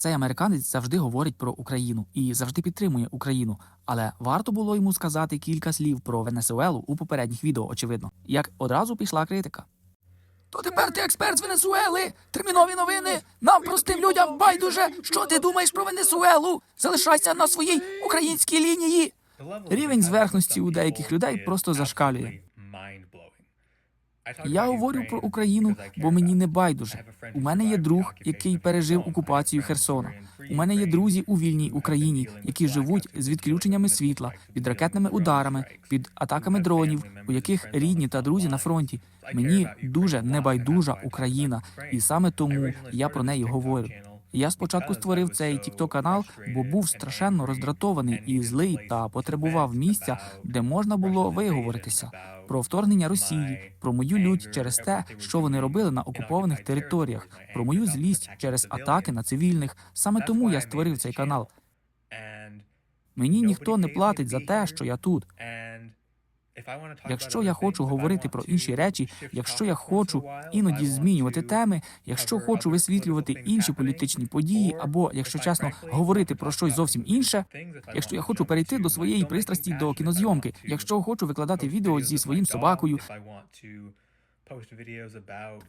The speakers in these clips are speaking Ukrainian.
Цей американець завжди говорить про Україну і завжди підтримує Україну. Але варто було йому сказати кілька слів про Венесуелу у попередніх відео, очевидно, як одразу пішла критика. То тепер ти експерт з Венесуели. Термінові новини. Нам простим людям байдуже. Що ти думаєш про Венесуелу? Залишайся на своїй українській лінії. Рівень зверхності у деяких людей просто зашкалює. Я говорю про Україну, бо мені не байдуже. У мене є друг, який пережив окупацію Херсона. У мене є друзі у вільній Україні, які живуть з відключеннями світла, під ракетними ударами, під атаками дронів, у яких рідні та друзі на фронті. Мені дуже небайдужа Україна, і саме тому я про неї говорю. Я спочатку створив цей tiktok канал, бо був страшенно роздратований і злий та потребував місця, де можна було виговоритися про вторгнення Росії, про мою лють через те, що вони робили на окупованих територіях, про мою злість через атаки на цивільних. Саме тому я створив цей канал. Мені ніхто не платить за те, що я тут. Якщо я хочу говорити про інші речі, якщо я хочу іноді змінювати теми, якщо хочу висвітлювати інші політичні події, або, якщо чесно, говорити про щось зовсім інше, якщо я хочу перейти до своєї пристрасті до кінозйомки, якщо хочу викладати відео зі своїм собакою,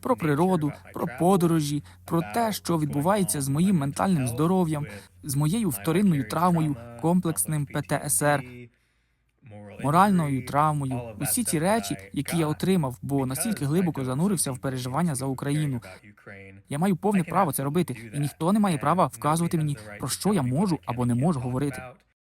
про природу, про подорожі, про те, що відбувається з моїм ментальним здоров'ям, з моєю вторинною травмою, комплексним ПТСР, моральною травмою, усі ці речі, які я отримав, бо настільки глибоко занурився в переживання за Україну. Я маю повне право це робити, і ніхто не має права вказувати мені про що я можу або не можу говорити.